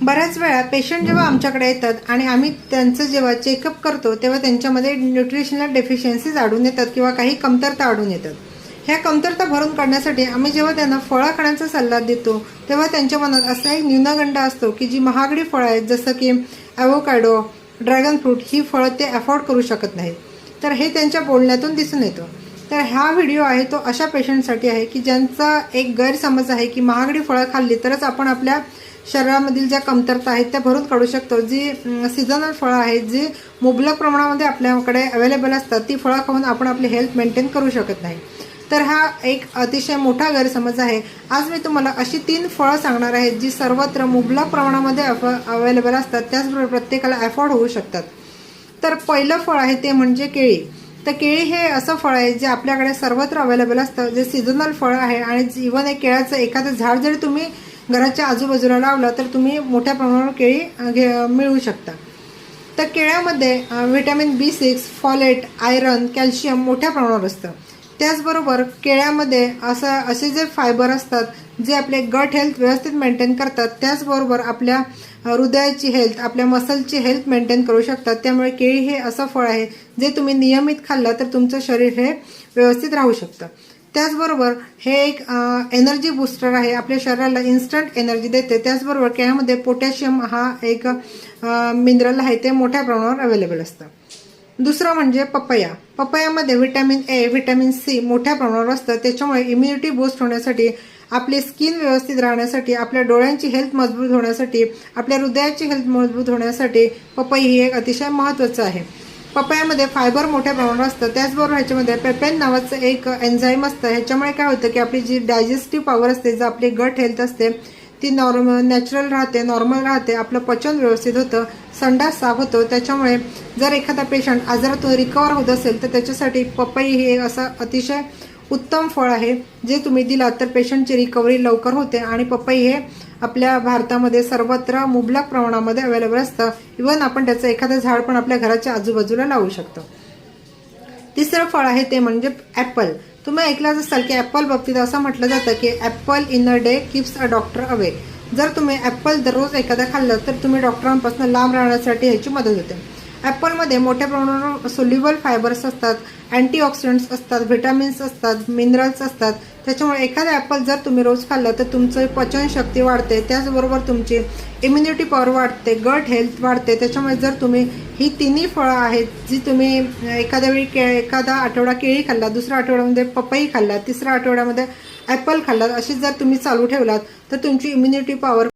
बऱ्याच वेळा पेशंट जेव्हा आमच्याकडे येतात आणि आम्ही त्यांचं जेव्हा चेकअप करतो तेव्हा त्यांच्यामध्ये न्यूट्रिशनल डेफिशियन्सीज आढळून येतात किंवा काही कमतरता आढळून येतात. ह्या कमतरता भरून काढण्यासाठी आम्ही जेव्हा त्यांना फळं खाण्याचा सल्ला देतो तेव्हा त्यांच्या मनात असा एक न्यूनगंड असतो की जी महागडी फळं आहेत जसं की ॲवोकॅडो ड्रॅगन फ्रूट ही फळं ते अफोर्ड करू शकत नाहीत. तर हे त्यांच्या बोलण्यातून दिसून येतं. तर हा व्हिडिओ आहे तो अशा पेशंटसाठी आहे की ज्यांचा एक गैरसमज आहे की महागडी फळं खाल्ली तरच आपण आपल्या शरीरामधील ज्या कमतरता आहेत त्या भरून काढू शकतो. जी सीझनल फळं आहेत जी मुबलक प्रमाणामध्ये आपल्याकडे अवेलेबल असतात ती फळं खाऊन आपण आपली हेल्थ मेंटेन करू शकत नाही. तर हा एक अतिशय मोठा गैरसमज आहे. आज मी तुम्हाला अशी तीन फळं सांगणार आहेत जी सर्वत्र मुबलक प्रमाणामध्ये अवेलेबल असतात. त्याचबरोबर प्रत्येकाला अफोर्ड होऊ शकतात. तर पहिलं फळ आहे ते म्हणजे केळी. तर केळी हे असं फळ आहे जे आपल्याकडे सर्वत्र अवेलेबल असतं जे सीझनल फळ आहे आणि इवन एक केळाचं एखादं झाड जरी तुम्ही घराच्या आजूबाजूला लावला तर तुम्ही मोठ्या प्रमाणावर केळी घे मिळवू शकता. तर केळ्यामध्ये vitamin B six folate iron calcium मोठ्या प्रमाणावर असतं. त्याचबरोबर केळ्यामध्ये असं असे जे फायबर असतात जे आपले गट हेल्थ व्यवस्थित मेंटेन करतात त्याचबरोबर आपल्या हृदयाची हेल्थ आपल्या मसलची हेल्थ मेंटेन करू शकतात. त्यामुळे केळी हे असं फळ आहे जे तुम्ही नियमित खाल्लं तर तुमचं शरीर हे व्यवस्थित राहू शकतं. त्याचबरोबर हे एक एनर्जी बूस्टर आहे. आपल्या शरीराला इन्स्टंट एनर्जी देते. त्याचबरोबर केळ्यामध्ये पोटॅशियम हा एक मिनरल आहे. ते मोठ्या प्रमाणावर अवेलेबल असतं. दुसरं म्हणजे पपया. पपयामध्ये व्हिटॅमिन ए व्हिटॅमिन सी मोठ्या प्रमाणावर असतं. त्याच्यामुळे इम्युनिटी बूस्ट होण्यासाठी आपली स्किन व्यवस्थित राहण्यासाठी आपल्या डोळ्यांची हेल्थ मजबूत होण्यासाठी आपल्या हृदयाची हेल्थ मजबूत होण्यासाठी पपई ही एक अतिशय महत्त्वाचं आहे. पपयामध्ये फायबर मोठ्या प्रमाणावर असतं. त्याचबरोबर ह्याच्यामध्ये पेपेन नावाचं एक एन्झाईम असतं. ह्याच्यामुळे काय होतं की आपली जी डायजेस्टिव्ह पॉवर असते जी आपली गट हेल्थ असते ती नॉर्मल नॅचरल राहते नॉर्मल राहते आपलं पचन व्यवस्थित होतं संडास साफ होतो. त्याच्यामुळे जर एखादा पेशंट आजारातून रिकवर होत असेल तर त्याच्यासाठी पपई हे असं अतिशय उत्तम फळ आहे. जे तुम्ही दिलात तर पेशंटची रिकव्हरी लवकर होते आणि पपई हे आपल्या भारतामध्ये सर्वत्र मुबलक प्रमाणामध्ये अवेलेबल असतं. इवन आपण त्याचं एखादं झाड पण आपल्या घराच्या आजूबाजूला लावू शकतो. तिसरं फळ आहे ते म्हणजे ॲपल तुम्ही ऐकलंच असाल की ॲपल बाबतीत असं म्हटलं जातं की apple in a day keeps a doctor away जर तुम्ही ॲपल दररोज एखादा खाल्लं तर तुम्ही डॉक्टरांपासून लांब राहण्यासाठी ह्याची मदत होते. ॲपलमध्ये मोठ्या प्रमाणावर सोल्युबल फायबर्स असतात अँटीऑक्सिडंट्स असतात व्हिटॅमिन्स असतात मिनरल्स असतात. त्याच्यामुळे एखादं ॲपल जर तुम्ही रोज खाल्लं तर तुमचं पचनशक्ती वाढते. त्याचबरोबर तुमची इम्युनिटी पॉवर वाढते गट हेल्थ वाढते. त्याच्यामुळे जर तुम्ही ही तिन्ही फळं आहेत जी तुम्ही एखाद्या वेळी के एखादा आठवडा केळी खाल्ला दुसऱ्या आठवड्यामध्ये पपई खाल्ला तिसऱ्या आठवड्यामध्ये ॲपल खाल्लात अशी जर तुम्ही चालू ठेवलात तर तुमची इम्युनिटी पॉवर